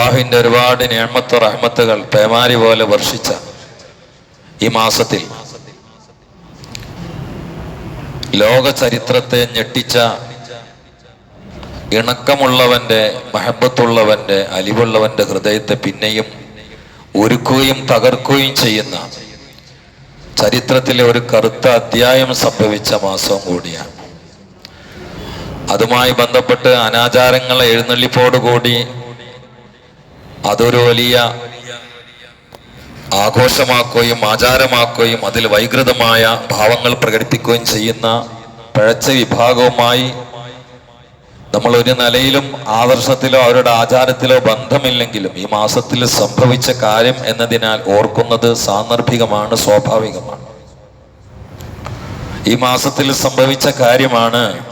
അള്ളാഹുവിന്റെ ഒരുപാട് നേമത്ത് റഹ്മത്തുകൾ പേമാരി പോലെ വർഷിച്ച ഈ മാസത്തിൽ ലോക ചരിത്രത്തെ ഞെട്ടിച്ച ഇണക്കമുള്ളവന്റെ മഹബത്തുള്ളവന്റെ അലിവുള്ളവന്റെ ഹൃദയത്തെ പിന്നെയും ഒരുക്കുകയും തകർക്കുകയും ചെയ്യുന്ന ചരിത്രത്തിലെ ഒരു കറുത്ത അധ്യായം സംഭവിച്ച മാസവും കൂടിയാണ്. അതുമായി ബന്ധപ്പെട്ട് അനാചാരങ്ങളെ എഴുന്നള്ളിപ്പോടുകൂടി അതൊരു വലിയ ആഘോഷമാക്കുകയും ആചാരമാക്കുകയും അതിൽ വൈകൃതമായ ഭാവങ്ങൾ പ്രകടിപ്പിക്കുകയും ചെയ്യുന്ന പഴച്ച വിഭാഗവുമായി നമ്മൾ ഒരു നിലയിലും ആദർശത്തിലോ അവരുടെ ആചാരത്തിലോ ബന്ധമില്ലെങ്കിലും ഈ മാസത്തിൽ സംഭവിച്ച കാര്യം എന്നതിനാൽ ഓർക്കുന്നത് സാന്ദർഭികമാണ് സ്വാഭാവികമാണ്. ഈ മാസത്തിൽ സംഭവിച്ച കാര്യമാണ്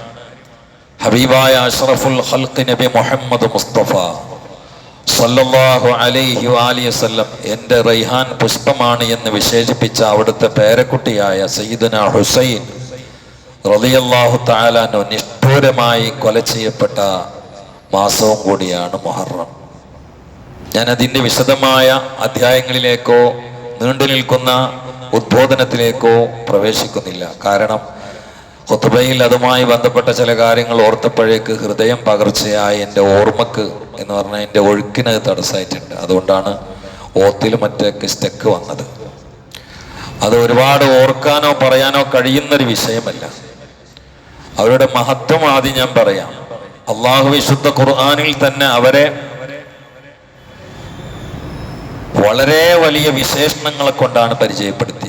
ഹബീബായ അഷ്റഫുൽ ഹൽക്ക് നബി മുഹമ്മദ് മുസ്തഫ. സല്ലല്ലാഹു അലൈഹി വാലിയ വസല്ലം എന്റെ റൈഹാൻ പുഷ്പമാണ് എന്ന് വിശേഷിപ്പിച്ച അവിടുത്തെ പേരക്കുട്ടിയായ സയ്യിദന ഹുസൈൻ റലിയല്ലാഹു താലാനോ നിഷ്ഠൂരമായി കൊല ചെയ്യപ്പെട്ട മാസവും കൂടിയാണ് മൊഹറം. ഞാൻ അതിന്റെ വിശദമായ അധ്യായങ്ങളിലേക്കോ നീണ്ടു നിൽക്കുന്ന ഉദ്ബോധനത്തിലേക്കോ പ്രവേശിക്കുന്നില്ല. കാരണം ഹുത്തുബയിൽ അതുമായി ബന്ധപ്പെട്ട ചില കാര്യങ്ങൾ ഓർത്തപ്പോഴേക്ക് ഹൃദയം പകർച്ചയായി എന്റെ ഓർമ്മക്ക് എന്ന് പറഞ്ഞാൽ എന്റെ ഒഴുക്കിന് തടസ്സമായിട്ടുണ്ട്. അതുകൊണ്ടാണ് ഓത്തിൽ മറ്റേക്ക് സ്റ്റെക്ക് വന്നത്. അത് ഒരുപാട് ഓർക്കാനോ പറയാനോ കഴിയുന്നൊരു വിഷയമല്ല. അവരുടെ മഹത്വം ആദ്യം ഞാൻ പറയാം. അള്ളാഹു വിശുദ്ധ ഖുർആാനിൽ തന്നെ അവരെ വളരെ വലിയ വിശേഷണങ്ങളെ കൊണ്ടാണ് പരിചയപ്പെടുത്തിയത്.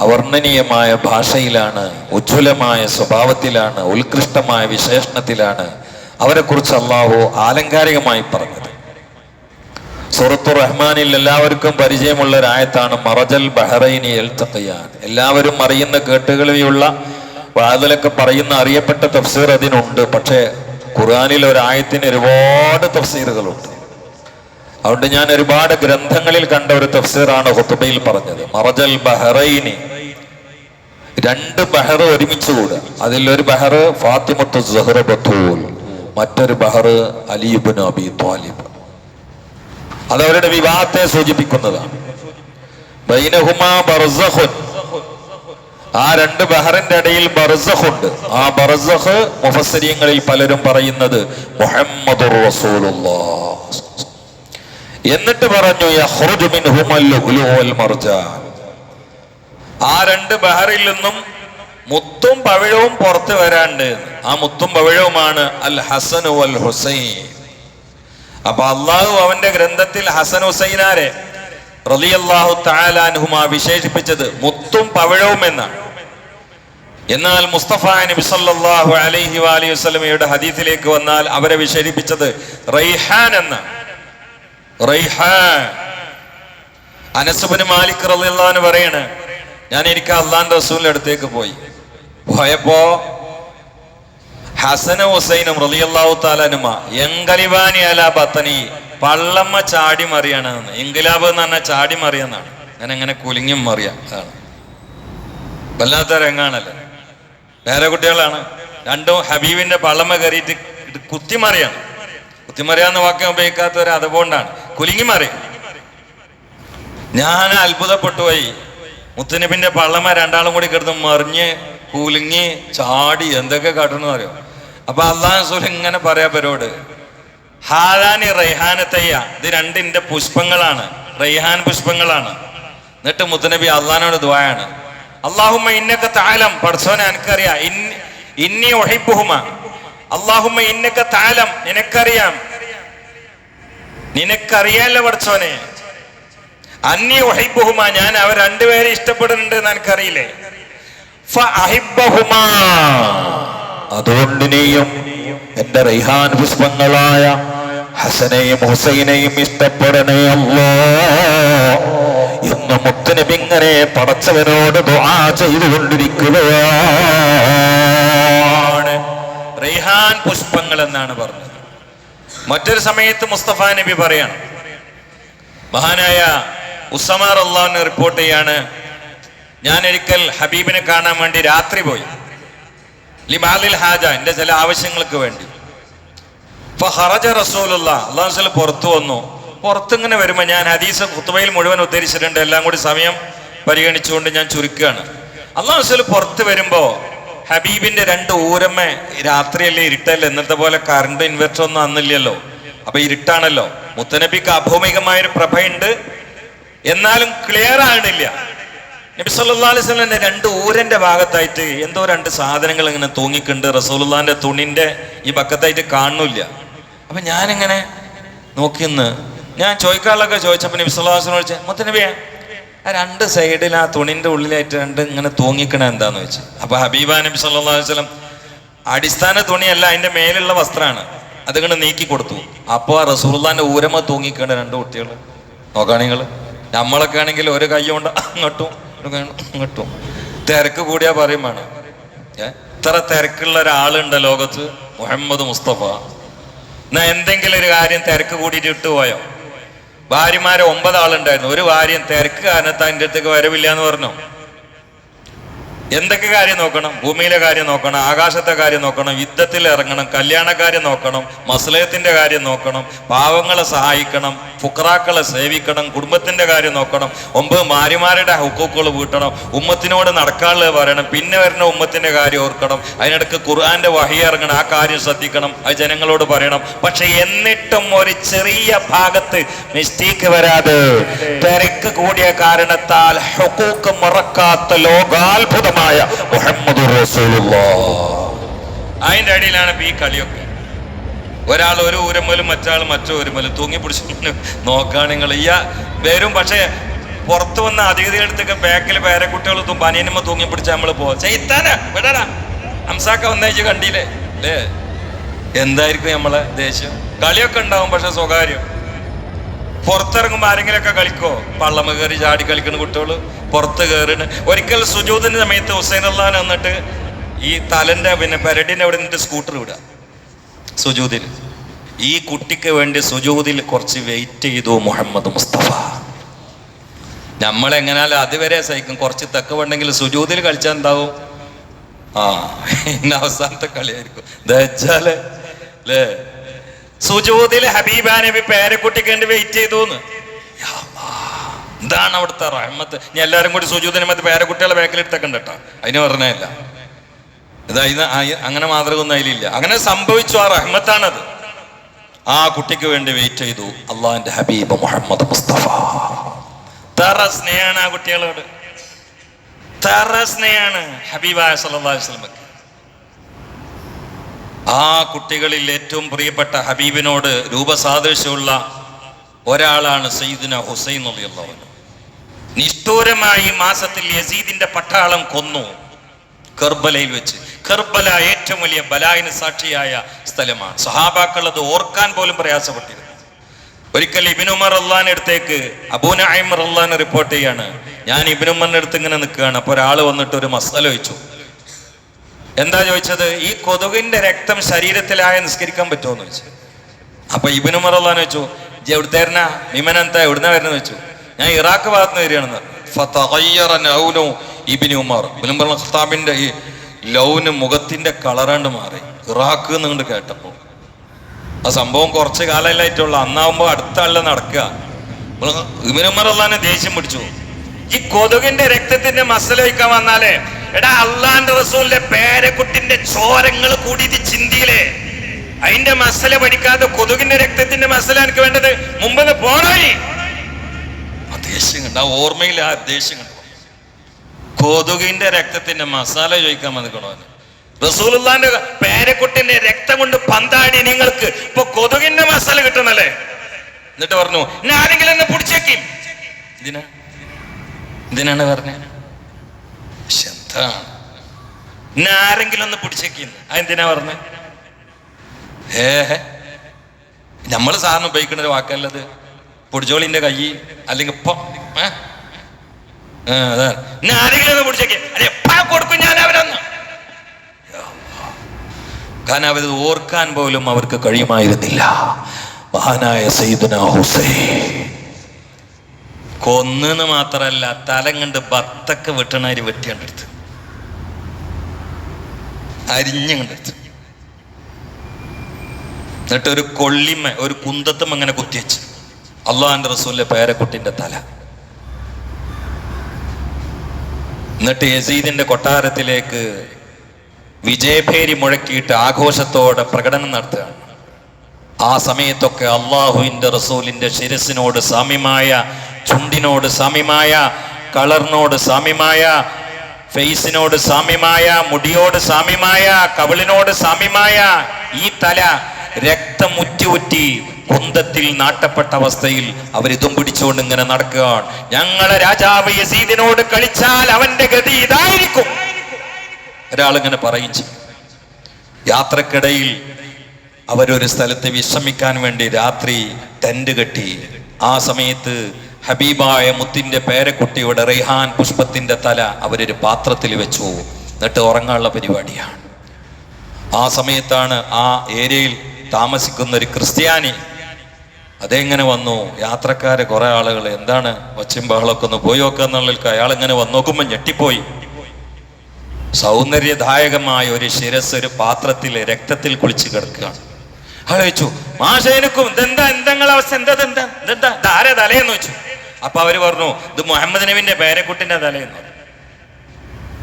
അവർണനീയമായ ഭാഷയിലാണ് ഉജ്ജ്വലമായ സ്വഭാവത്തിലാണ് ഉത്കൃഷ്ടമായ വിശേഷണത്തിലാണ് അവരെക്കുറിച്ച് അള്ളാഹു ആലങ്കാരികമായി പറഞ്ഞത്. സുറത്തു റഹ്മാനിൽ എല്ലാവർക്കും പരിചയമുള്ള ഒരായത്താണ് മറജൽ ബഹറൈനി എൽ എല്ലാവരും അറിയുന്ന കേട്ടുകളിയുള്ള വാതിലൊക്കെ പറയുന്ന അറിയപ്പെട്ട തഫ്സീർ അതിനുണ്ട്. പക്ഷേ ഖുർആാനിൽ ഒരായത്തിന് ഒരുപാട് തഫ്സീറുകളുണ്ട്. അതുകൊണ്ട് ഞാൻ ഒരുപാട് ഗ്രന്ഥങ്ങളിൽ കണ്ട ഒരു തഫ്സീറാണ് ഹുത്തുബയിൽ പറഞ്ഞത്. മറജൽ ബഹ്റൈനി. രണ്ട് ബഹർ ഒരുമിച്ച് കൂടുക. അതിൽ ഒരു ബഹർ ഫാത്തിമത്തു സുഹ്റ ബത്തൂൽ മറ്റൊരു ബഹർ അലിബുൻ അബി ത്വാലിബ്. അത് അവരുടെ വിവാഹത്തെ സൂചിപ്പിക്കുന്നതാണ്. ആ രണ്ട് ബഹറിന്റെ ഇടയിൽ ബർസഖുണ്ട്. ആ ബർസഖ് മുഫസരിയങ്ങളിൽ പലരും പറയുന്നത് മുഹമ്മദുർ റസൂലുള്ളാഹ് എന്നിട്ട് പറഞ്ഞു ആ രണ്ട് ബഹറിൽ നിന്നും മുത്തും പവിഴവും പുറത്തു വരാണ്ട് ആ മുത്തും പവിഴവുമാണ് അൽ ഹസൻ അൽ ഹുസൈൻ. അപ്പൊ അള്ളാഹു അവന്റെ ഗ്രന്ഥത്തിൽ ഹസൻ ഹുസൈനാരെ റളിയല്ലാഹു താലാൻഹുമ വിശേഷിപ്പിച്ചത് മുത്തും പവിഴവും എന്നാണ്. എന്നാൽ മുസ്തഫ നബി സല്ലല്ലാഹു അലൈഹി വാലി വസ്ലമയുടെ ഹദീസിലേക്ക് വന്നാൽ അവരെ വിശേഷിപ്പിച്ചത് റൈഹാൻ എന്നാണ്. അനസുബിന് മാലിക് റളിയല്ലാഹു പറയാണ് ഞാൻ എനിക്ക് അള്ളാൻ റസൂലിന്റെ അടുത്തേക്ക് പോയി. പോയപ്പോ ഹസന ഹുസൈനും റളിയല്ലാഹു താലാനുമ എങ്കലിവാനി അല ബത്തനി പള്ളമ്മ ചാടി മറിയണമെന്ന് എങ്കിലാബ് എന്ന് പറഞ്ഞാൽ ചാടി മറിയെന്നാണ് ഞാൻ എങ്ങനെ കുലുങ്ങിയും മറിയാണ് വല്ലാത്ത രംഗാണല്ലോ? വേറെ കുട്ടികളാണ്. രണ്ടും ഹബീബിന്റെ പള്ളമ്മ കയറിയിട്ട് കുത്തിമറിയാണ് കുത്തിമറിയാന്ന് വാക്യം ഉപയോഗിക്കാത്തവർ അതുകൊണ്ടാണ്. കുലുങ്ങി മാറി ഞാൻ അത്ഭുതപ്പെട്ടുപോയി മുത്തനബിന്റെ പള്ളമ രണ്ടാളും കൂടി കിടന്ന് മറിഞ്ഞ് കുലുങ്ങി ചാടി എന്തൊക്കെ കാട്ടുന്നു അറിയോ? അപ്പൊ അള്ളാഹു ഇങ്ങനെ പറയാ പേരോട് ഹാലാനി റൈഹാനത്തയ്യ ഇത് രണ്ടിന്റെ പുഷ്പങ്ങളാണ് റൈഹാൻ പുഷ്പങ്ങളാണ്. എന്നിട്ട് മുത്തുനബി അള്ളഹാനോട് ദ്വായാണ് അള്ളാഹുമ്മ ഇന്നൊക്കെ താലം പഠിച്ചോനെ എനിക്കറിയാം ഇന്നി ഒഴിപ്പുഹുമ അള്ളാഹുമ്മ ഇന്നൊക്കെ താലം നിനക്കറിയാം നിനക്കറിയാലോ പഠിച്ചോനെ അന്യ ഒഹിബുഹുമ ഞാൻ അവർ രണ്ടുപേരെ ഇഷ്ടപ്പെടുന്നുണ്ട് എന്ന് എനിക്കറിയില്ലേ. അതുകൊണ്ട് നീയും എന്റെ റൈഹാൻ പുഷ്പങ്ങളായ ഹസനെയും ഹുസൈനെയും ഇഷ്ടപ്പെടണേ അല്ലോ ഇന്ന് മുത്തനബി ഇങ്ങനെ പടച്ചവനോട് ദുആ ചെയ്തുകൊണ്ടിരിക്കുകയാണ്. റൈഹാൻ പുഷ്പങ്ങൾ എന്നാണ് പറഞ്ഞത്. മറ്റൊരു സമയത്ത് മുസ്തഫ നബി പറയാണ്. മഹാനായ ഉസമാർ അള്ളാഹുവിനെ റിപ്പോർട്ട് ചെയ്യാണ് ഞാൻ ഒരിക്കൽ ഹബീബിനെ കാണാൻ വേണ്ടി രാത്രി പോയി. ലിമാലിൽ ഹാജ എന്റെ ചില ആവശ്യങ്ങൾക്ക് വേണ്ടി. ഫഹറജ റസൂലുള്ള അള്ളാഹു സ്വലം പുറത്തു വന്നു. പുറത്തിങ്ങനെ വരുമ്പോൾ ഞാൻ ഹദീസ് കുത്തുബയിൽ മുഴുവൻ ഉദ്ധരിച്ചിട്ടുണ്ട്. എല്ലാം കൂടി സമയം പരിഗണിച്ചുകൊണ്ട് ഞാൻ ചുരുക്കുകയാണ്. അള്ളാഹു പുറത്ത് വരുമ്പോൾ ഹബീബിന്റെ രണ്ട് ഊരമ്മ രാത്രിയല്ലേ ഇരുട്ടല്ലേ? ഇന്നത്തെ പോലെ കറണ്ട് ഇൻവെർട്ടർ ഒന്നും അന്നില്ലല്ലോ. അപ്പൊ ഇരുട്ടാണല്ലോ. മുത്തനബിക്ക് അഭൗമികമായൊരു പ്രഭയുണ്ട്. എന്നാലും ക്ലിയർ ആണില്ല നബി വസല്ലം രണ്ട് ഊരന്റെ ഭാഗത്തായിട്ട് എന്തോ രണ്ട് സാധനങ്ങൾ ഇങ്ങനെ തൂങ്ങിക്കുണ്ട്. റസൂലുള്ളാന്റെ തുണിന്റെ ഈ പക്കത്തായിട്ട് കാണുന്നില്ല. അപ്പൊ ഞാനിങ്ങനെ നോക്കിന്ന്. ഞാൻ ചോദിക്കാനുള്ളൊക്കെ ചോദിച്ചപ്പോ നബി വസല്ലം ചോദിച്ചേ മുത്തനബിയെ ആ രണ്ട് സൈഡിൽ ആ തുണിന്റെ ഉള്ളിലായിട്ട് രണ്ട് ഇങ്ങനെ തൂങ്ങിക്കണ എന്താന്ന് വെച്ച്. അപ്പൊ ഹബീബ നബി വസല്ലം അടിസ്ഥാന തുണിയല്ല അതിന്റെ മേലുള്ള വസ്ത്രമാണ് അതിങ്ങനെ നീക്കി കൊടുത്തു. അപ്പോൾ ആ റസൂർദാന്റെ ഊരമ തൂങ്ങിക്കണ രണ്ട് കുട്ടികൾ നിങ്ങൾ നമ്മളൊക്കെ ആണെങ്കിൽ ഒരു കൈ കൊണ്ട് അങ്ങോട്ടും ഇങ്ങോട്ടും. തിരക്ക് കൂടിയാ പറയും വേണം? ഇത്ര തിരക്കുള്ള ഒരാളുണ്ട് ലോകത്ത് മുഹമ്മദ് മുസ്തഫ. എന്നാ എന്തെങ്കിലും ഒരു കാര്യം തിരക്ക് കൂടിയിട്ട് ഇട്ടുപോയോ ഭാര്യമാരെ ഒമ്പത് ആളുണ്ടായിരുന്നു ഒരു ഭാര്യ തിരക്ക് കാരണത്താന്റെ അടുത്തേക്ക് വരവില്ല എന്ന് പറഞ്ഞു. എന്തൊക്കെ കാര്യം നോക്കണം? ഭൂമിയിലെ കാര്യം നോക്കണം ആകാശത്തെ കാര്യം നോക്കണം യുദ്ധത്തിൽ ഇറങ്ങണം കല്യാണക്കാര്യം നോക്കണം മസ്ലയത്തിന്റെ കാര്യം നോക്കണം പാവങ്ങളെ സഹായിക്കണം ഫുക്രാക്കളെ സേവിക്കണം കുടുംബത്തിന്റെ കാര്യം നോക്കണം ഒമ്പത് മാരിമാരുടെ ഹുക്കൂക്കുകൾ വീട്ടണം ഉമ്മത്തിനോട് നടക്കാനുള്ളത് പറയണം പിന്നെ വരുന്ന ഉമ്മത്തിന്റെ കാര്യം ഓർക്കണം അതിനിടക്ക് ഖുർആന്റെ വഹി ഇറങ്ങണം ആ കാര്യം ശ്രദ്ധിക്കണം അത് ജനങ്ങളോട് പറയണം. പക്ഷെ എന്നിട്ടും ഒരു ചെറിയ ഭാഗത്ത് മിസ്റ്റേക്ക് വരാതെ തിരക്ക് കൂടിയ കാരണത്താൽ ഹുക്കൂക്ക് മറക്കാത്ത ലോകാത്ഭുതമായ മുഹമ്മദ് അതിന്റെ അടിയിലാണ് ഈ കളിയൊക്കെ. ഒരാൾ ഒരു ഊരമ്മലും മറ്റാൾ മറ്റോ ഒരുമലും തൂങ്ങി പിടിച്ചു നോക്കുകയാണ് നിങ്ങൾ ഈ വരും പക്ഷേ പുറത്തു വന്ന അതിഥികളുടെ അടുത്തൊക്കെ ബാക്കിൽ പേരെ കുട്ടികൾ പനീനുമ്പോ തൂങ്ങി പിടിച്ച് നമ്മൾ പോവാ. ചെയ്ത്താനാ ഹംസാക്ക വന്നേച്ച് കണ്ടില്ലേ? അല്ലേ എന്തായിരിക്കും നമ്മളെ ദേഷ്യം? കളിയൊക്കെ ഉണ്ടാവും പക്ഷെ സ്വകാര്യം. പുറത്തിറങ്ങുമ്പോൾ ആരെങ്കിലുമൊക്കെ കളിക്കോ? പള്ളമ കയറി ചാടി കളിക്കുന്ന കുട്ടികൾ പുറത്ത് കയറിന് ഒരിക്കൽ സുജൂതിന്റെ സമയത്ത് ഹുസൈൻ അള്ളഹാൻ വന്നിട്ട് ഈ തലന്റെ പിന്നെ പെരടിന്റെ അവിടെ നിന്നിട്ട് സ്കൂട്ടർ വിടുക. സുജൂതിൽ ഈ കുട്ടിക്ക് വേണ്ടി സുജൂതിൽ കുറച്ച് വെയിറ്റ് ചെയ്തു മുഹമ്മദ് മുസ്തഫ. നമ്മൾ എങ്ങനെയാലും അതുവരെ സഹിക്കും. കുറച്ച് തെക്ക് വേണ്ടെങ്കിൽ സുജൂതിൽ കളിച്ചാൽ എന്താവും? ആ ഇന്ന അവസാനത്തെ കളിയായിരിക്കും. ദേ അല്ലേ സുജൂതിൽ ഹബീബ നബി പേരക്കുട്ടിക്ക് വേണ്ടി വെയിറ്റ് ചെയ്തു എന്താണ് അവിടുത്തെ റഹ്മത്ത്. ഞാൻ എല്ലാരും കൂടി സുജൂദിന് മറ്റേ പേരക്കുട്ടികളെ ബാക്കിലെടുത്തൊക്കെ ഉണ്ട് കേട്ടോ അതിന് പറഞ്ഞല്ല ഇതാ ഇത് ആ- അങ്ങനെ മാതൃക ഒന്നും അതിലില്ല. അങ്ങനെ സംഭവിച്ചു ആ റഹ്മത്താണത്. ആ കുട്ടിക്ക് വേണ്ടി വെയിറ്റ് ചെയ്തു അള്ളാഹിന്റെ ഹബീബ് മുഹമ്മദ് മുസ്തഫ. തറ സ്നേഹാണ് ആ കുട്ടികളോട്. തറ സ്നേഹാണ് ഹബീബായ വസല്ലമക്ക് ആ കുട്ടികളിൽ ഏറ്റവും പ്രിയപ്പെട്ട ഹബീബിനോട് രൂപസാദൃശ്യമുള്ള ഒരാളാണ് സയ്യിദിന ഹുസൈൻ എന്നുള്ളവൻ നിഷ്ഠൂരമായി മാസത്തിൽ യസീദിന്റെ പട്ടാളം കൊന്നു കർബലയിൽ വെച്ച്. കർബല ഏറ്റവും വലിയ ബലായന സാക്ഷിയായ സ്ഥലമാണ്. സഹാബാക്കൾ അത് ഓർക്കാൻ പോലും പ്രയാസപ്പെട്ടിരുന്നു. ഒരിക്കൽ ഇബിനുമർ അള്ളഹാന്റെ അടുത്തേക്ക് അയ്മർ അള്ളഹാൻ റിപ്പോർട്ട് ചെയ്യാണ്. ഞാൻ ഇബിനുമറിന്റെ അടുത്ത് ഇങ്ങനെ നിൽക്കുകയാണ്. അപ്പോൾ ഒരാൾ വന്നിട്ട് ഒരു മസാല വെച്ചു. എന്താ ചോദിച്ചത്? ഈ കൊതുകിന്റെ രക്തം ശരീരത്തിലായ നിസ്കരിക്കാൻ പറ്റുമോ എന്ന് ചോദിച്ചു. അപ്പൊ ഇബിനു മറല്ലാന്ന് വെച്ചു ജി എവിടുത്തേരനാ വിമനന്ത എവിടുന്ന വരുന്ന വെച്ചു ഞാൻ ഇറാഖ് ഭാഗത്ത് നിന്ന് വരികയാണെന്ന് ഇബ്നു ഖത്താബിന്റെ ഈ ലൗന് മുഖത്തിന്റെ കളറാണ്ട് മാറി. ഇറാഖ് എന്നുകൊണ്ട് കേട്ടപ്പോ ആ സംഭവം കുറച്ച് കാലമല്ലായിട്ടുള്ള അന്നാവുമ്പോ അടുത്ത ആളിൽ നടക്കുക. ഇബിനു ഉമർ അള്ളഹാനെ ദേഷ്യം പിടിച്ചു. ഈ കൊതുകിന്റെ രക്തത്തിന്റെ മസല വയ്ക്കാൻ വന്നാലേ എടാ അള്ളാന്റെ റസൂലിന്റെ പേരക്കുട്ടിന്റെ ചോരങ്ങൾ കൂടിയിട്ട് ചിന്തിയില്ലേ അതിന്റെ മസല പഠിക്കാതെ കൊതുകിന്റെ രക്തത്തിന്റെ മസല എനിക്ക് വേണ്ടത് മുമ്പ് പോണായി ആ ദേഷ്യം കണ്ട. ആ ഓർമ്മയിൽ ആ ദേഷ്യം കണ്ടു. കൊതുകിന്റെ രക്തത്തിന്റെ മസാല ചോദിക്കാൻ വന്നിക്കണോ റസൂലുള്ളാന്റെ പേരക്കുട്ടിന്റെ രക്തം കൊണ്ട് പന്താടി നിങ്ങൾക്ക് ഇപ്പൊ കൊതുകിന്റെ മസാല കിട്ടണല്ലേ എന്നിട്ട് പറഞ്ഞു ഞാൻ ആരെങ്കിലും എന്നെ പിടിച്ചേക്കും. ഇതിനാ? എന്തിനാണ് പറഞ്ഞത്. പക്ഷെ എന്താണ് ആരെങ്കിലും ഒന്ന് പിടിച്ചേക്കുന്നു അതെന്തിനാ പറഞ്ഞത് ഏ നമ്മൾ സാറിന് ഉപയോഗിക്കുന്ന ഒരു വാക്കല്ലത്. പൊടിച്ചോളിന്റെ കൈ അല്ലെങ്കിൽ ആരെങ്കിലും ഒന്ന് കാരണം അവർ ഓർക്കാൻ പോലും അവർക്ക് കഴിയുമായിരുന്നില്ല. മഹാനായ സൈദന ഹുസൈൻ. കൊന്നെന്ന് മാത്രല്ല തലം കണ്ട് ബത്തൊക്കെ വെട്ടിയാണ് വെട്ടിയാണ്ടെടുത്ത് അരിഞ്ഞ കണ്ടെടുത്ത് എന്നിട്ട് ഒരു കൊള്ളിമ ഒരു കുന്തത്തും അങ്ങനെ കുത്തിവെച്ച് അള്ളാഹാന്റെ റസൂലിലെ പേരക്കുട്ടിന്റെ തല. എന്നിട്ട് യസീദിന്റെ കൊട്ടാരത്തിലേക്ക് വിജയഭേരി മുഴക്കിയിട്ട് ആഘോഷത്തോടെ പ്രകടനം നടത്തുകയാണ്. ആ സമയത്തൊക്കെ അള്ളാഹുവിന്റെ റസൂലിന്റെ ശിരസിനോട് സാമ്യമായ ചുണ്ടിനോട് സാമ്യമായ കളറിനോട് സാമ്യമായ ഫേസിനോട് സാമ്യമായ മുടിയോട് സാമ്യമായ കവിളിനോട് സാമ്യമായ ഈ തല രക്തം ഉറ്റി കുന്തത്തിൽ നാട്ടപ്പെട്ട അവസ്ഥയിൽ അവരിതും പിടിച്ചുകൊണ്ട് ഇങ്ങനെ നടക്കുകയാണ്. ഞങ്ങളെ രാജാവ് യസീദിനോട് കളിച്ചാൽ അവന്റെ ഗതി ഇതായിരിക്കും. ഒരാളിങ്ങനെ പറയും യാത്രക്കിടയിൽ അവരൊരു സ്ഥലത്ത് വിശ്രമിക്കാൻ വേണ്ടി രാത്രി ടെന്റ് കെട്ടി ആ സമയത്ത് ഹബീബായ മുത്തിന്റെ പേരക്കുട്ടിയുടെ റെയ്ഹാൻ പുഷ്പത്തിന്റെ തല അവരൊരു പാത്രത്തിൽ വെച്ചു എന്നിട്ട് ഉറങ്ങാനുള്ള പരിപാടിയാണ്. ആ സമയത്താണ് ആ ഏരിയയിൽ താമസിക്കുന്ന ഒരു ക്രിസ്ത്യാനി അതെങ്ങനെ വന്നു? യാത്രക്കാരെ കുറെ ആളുകൾ എന്താണ് ഒച്ചയും ബഹളമൊക്കെ ഒന്ന് പോയി നോക്കുക അയാൾ ഇങ്ങനെ വന്നു? നോക്കുമ്പോൾ ഞെട്ടിപ്പോയി. സൗന്ദര്യദായകമായ ഒരു ശിരസ് ഒരു പാത്രത്തിൽ രക്തത്തിൽ കുളിച്ച് കിടക്കുകയാണ്. അയാൾ ചോദിച്ചു മാഷേനക്കും ഇതെന്താ? എന്തെങ്കിലും അവസ്ഥ? എന്താ എന്താ എന്താ? ധാര തലേന്ന് വെച്ചു അപ്പൊ അവർ പറഞ്ഞു ഇത് മുഹമ്മദ് നബിന്റെ പേരക്കുട്ടിന്റെ തലയെന്ന്.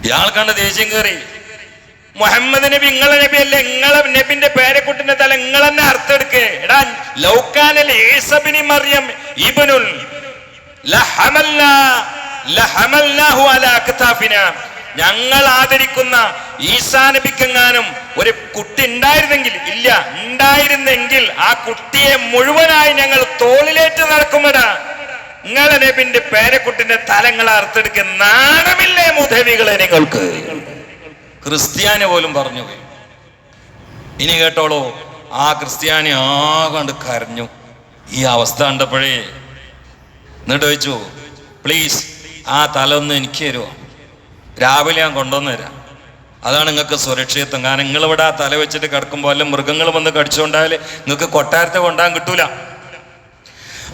ഇയാൾക്കാണ് ദേഷ്യം കയറി. മുഹമ്മദ് നബി ഇങ്ങളെ നബി അല്ലേ ഇങ്ങളെ നബിന്റെ പേരക്കുട്ടിന്റെ തല ഇങ്ങളെന്നെ തന്നെ എടുക്കേ. എടാ ലൗക്കാനൽ ഈസബിനി മറിയം ഇബ്നുൽ ഞങ്ങൾ ആദരിക്കുന്ന ഈസാ നബിക്കെങ്ങാനും ഒരു കുട്ടി ഉണ്ടായിരുന്നെങ്കിൽ ഇല്ല ഉണ്ടായിരുന്നെങ്കിൽ ആ കുട്ടിയെ മുഴുവനായി ഞങ്ങൾ തോളിലേറ്റ് നടക്കുമടാ. നിങ്ങളെ നബിന്റെ പേരക്കുട്ടിന്റെ തലങ്ങൾ അറുത്തെടുക്ക നാണമില്ലേ മുധവികളെ നിങ്ങൾക്ക്? ക്രിസ്ത്യാനി പോലും പറഞ്ഞു പോയി. ഇനി കേട്ടോളൂ ആ ക്രിസ്ത്യാനി ആകണ്ട് കരഞ്ഞു. ഈ അവസ്ഥ കണ്ടപ്പോഴേ എന്നിട്ട് ചോദിച്ചു പ്ലീസ് ആ തല ഒന്ന് എനിക്ക് തരുമോ രാവിലെ ഞാൻ കൊണ്ടുവന്നു തരാം. അതാണ് നിങ്ങൾക്ക് സുരക്ഷിതത്വം. കാരണം നിങ്ങൾ ഇവിടെ ആ തല വെച്ചിട്ട് കിടക്കുമ്പോൾ അല്ല മൃഗങ്ങൾ വന്ന് കടിച്ചുകൊണ്ടാൽ നിങ്ങൾക്ക് കൊട്ടാരത്തെ കൊണ്ടാൻ കിട്ടൂല.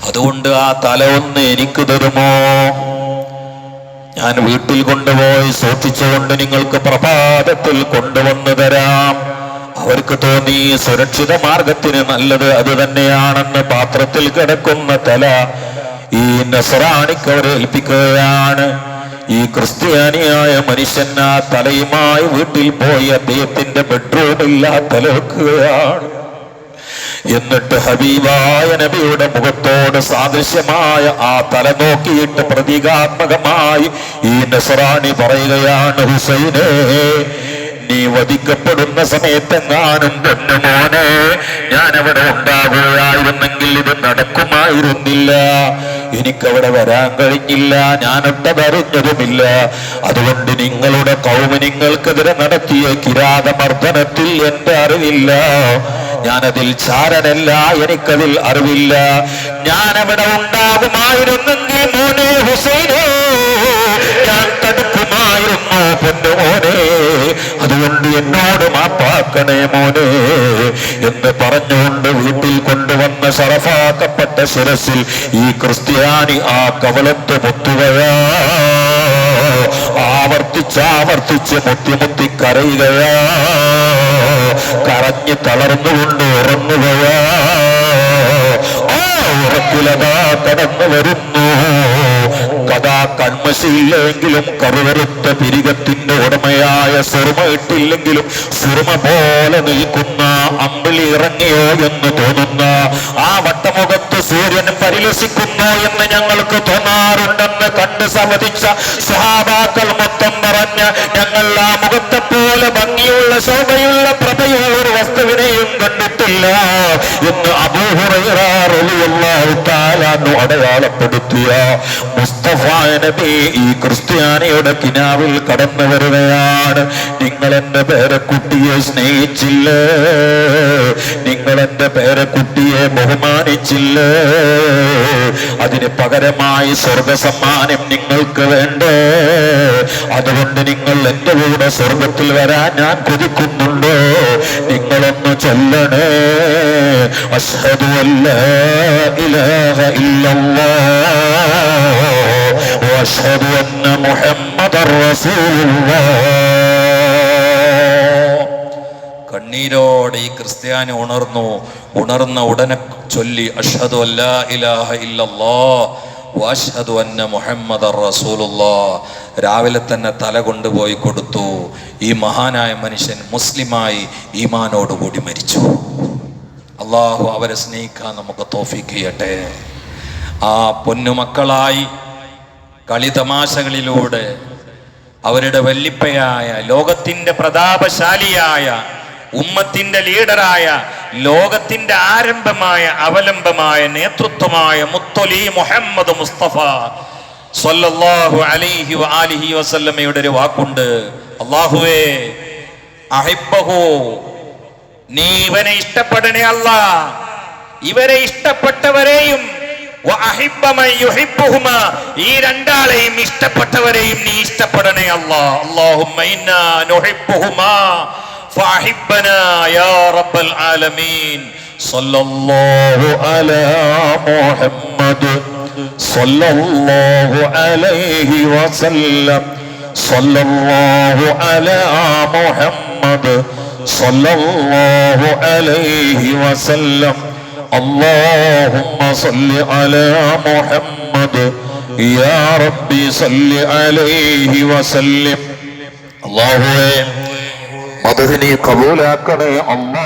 അതുകൊണ്ട് ആ തല ഒന്ന് എനിക്ക് തരുമോ ഞാൻ വീട്ടിൽ കൊണ്ടുപോയി സൂക്ഷിച്ചുകൊണ്ട് നിങ്ങൾക്ക് പ്രഭാതത്തിൽ കൊണ്ടുവന്നു തരാം. അവർക്ക് തോന്നി സുരക്ഷിത മാർഗത്തിന് നല്ലത് അത് തന്നെയാണെന്ന് പാത്രത്തിൽ കിടക്കുന്ന തല ഈ നസറാണിക്ക് അവരെ ഏൽപ്പിക്കുകയാണ്. ഈ ക്രിസ്ത്യാനിയായ മനുഷ്യൻ ആ തലയുമായി വീട്ടിൽ പോയി അദ്ദേഹത്തിന്റെ ബെഡ്റൂമിൽ ആ തല വെക്കുകയാണ് എന്നിട്ട് ഹബീബായ നബിയുടെ മുഖത്തോട് സാദൃശ്യമായ ആ തല നോക്കിയിട്ട് പ്രതീകാത്മകമായി ഈ നസറാണി പറയുകയാണ് ഹുസൈനെ നീ വധിക്കപ്പെടുന്ന സമയത്തെങ്ങാനും തന്നെ മോനെ ഞാൻ അവിടെ ഉണ്ടാകുകയായിരുന്നെങ്കിൽ ഇത് നടക്കുമായിരുന്നില്ല. എനിക്കവിടെ വരാൻ കഴിഞ്ഞില്ല ഞാനൊട്ടതറിഞ്ഞതുമില്ല അതുകൊണ്ട് നിങ്ങളുടെ കൗമ നിങ്ങൾക്കെതിരെ നടത്തിയ കിരാതമർദ്ദനത്തിൽ എന്റെ അറിവില്ല. ഞാനതിൽ ചാരനല്ല എനിക്കതിൽ അറിവില്ല. ഞാൻ അവിടെ ഉണ്ടാകുമായിരുന്നെങ്കിൽ മോനെ ഹുസൈനോ ഞാൻ തടുക്കുമായിരുന്നു പൊന്നു മോനെ. അതുകൊണ്ട് എന്നോട് മാപ്പാക്കണേ മോനെ എന്ന് പറഞ്ഞുകൊണ്ട് വീട്ടിൽ കൊണ്ടുവന്ന സറഫാക്കപ്പെട്ട ശിരസിൽ ഈ ക്രിസ്ത്യാനി ആ കവലത്ത് മുത്തുകയാ. ആവർത്തിച്ചാവർത്തിച്ച് മുത്തി മുത്തി കരയുകയാ. കരഞ്ഞ് തളർന്നുകൊണ്ട് ഉറങ്ങുകയാ. ആ ഉറക്കിലതാ കടന്നു വരുന്നു. കഥാ കൺമശയില്ലെങ്കിലും കറുവരുത്ത പിരികത്തിന്റെ ഉടമയായ സുറുമ ഇട്ടില്ലെങ്കിലും സുറുമ പോലെ നിൽക്കുന്ന അമ്പിളി ഇറങ്ങിയോ എന്ന് തോന്നുന്ന ആ വട്ടമുഖത്ത് സൂര്യൻ പരിലസിക്കുന്നു എന്ന് ഞങ്ങൾക്ക് തോന്നാറുണ്ടെന്ന് കണ്ട് സമ്മതിച്ച സഹാബാക്കൾ മൊത്തം പറഞ്ഞ് ഞങ്ങൾ ആ മുഖത്തെ പോലെ ഭംഗിയുള്ള ശോഭയുള്ള പ്രഭയുള്ള ഒരു വസ്തുവിനെയും കണ്ടിട്ടില്ല എന്ന് അബൂഹുറു അടയാളപ്പെടുത്തിയ മുസ്തഫ നബി ഈ ക്രിസ്ത്യാനിയുടെ കിനാവിൽ കടന്നു വരുകയാണ്. നിങ്ങൾ എന്റെ പേരക്കുട്ടിയെ സ്നേഹിച്ചില്ലേ? നിങ്ങൾ എന്റെ പേരക്കുട്ടിയെ ബഹുമാനിച്ചില്ലേ? അതിന് പകരമായി സ്വർഗസമ്മാനം നിങ്ങൾക്ക് വേണ്ട? അതുകൊണ്ട് നിങ്ങൾ എന്റെ കൂടെ സ്വർഗത്തിൽ വരാൻ ഞാൻ കൊതിക്കുന്നുണ്ടോ. നിങ്ങളൊന്ന് ചൊല്ലണേ. അഷ്ഹദു അല്ലാ ഇലാഹ ഇല്ലല്ലാഹ് അന്ന മുഹമ്മദർ റസൂലുള്ളാഹ്. കണ്ണീരോടെ ഈ ക്രിസ്ത്യാനി ഉണർന്നു. ഉണർന്ന ഉടനെ ചൊല്ലി വാഷ്ഹദു അന്ന രാവിലെ തന്നെ തല കൊണ്ടുപോയി കൊടുത്തു. ഈ മഹാനായ മനുഷ്യൻ മുസ്ലിമായി ഈമാനോട് കൂടി മരിച്ചു. അള്ളാഹു അവരെ സ്നേഹിക്കാൻ നമുക്ക് തോഫിക്ക് ചെയ്യട്ടെ. ആ പൊന്നുമക്കളായി കളിതമാശകളിലൂടെ അവരുടെ വല്ലിപ്പയായ ലോകത്തിന്റെ പ്രതാപശാലിയായ ഉമ്മത്തിന്റെ ലീഡറായ ലോകത്തിന്റെ ആരംഭമായ അവലംബമായ നേതൃത്വമായ മുത്തൊലി മുഹമ്മദ് മുസ്തഫ സ്വല്ലല്ലാഹു അലൈഹി അലിഹി വസല്ലമയുടെ ഒരു വാക്കുണ്ട്. അള്ളാഹുവേ അഹിബഹു നീ ഇവനെ ഇഷ്ടപ്പെടണേ അല്ല. ഇവരെ ഇഷ്ടപ്പെട്ടവരെയും. ഈ രണ്ടാളെയും ഇഷ്ടപ്പെട്ടവരെയും നീ ഇഷ്ടപ്പെടണേ അല്ല. فاحبنا يا رب العالمين صلى الله على محمد صلى الله عليه وسلم صلى الله على محمد صلى الله عليه وسلم اللهم صل على محمد يا ربي صل عليه وسلم الله അള്ളാഹുവേ മധുഹിനി കബൂലാക്കണേ അല്ലാ.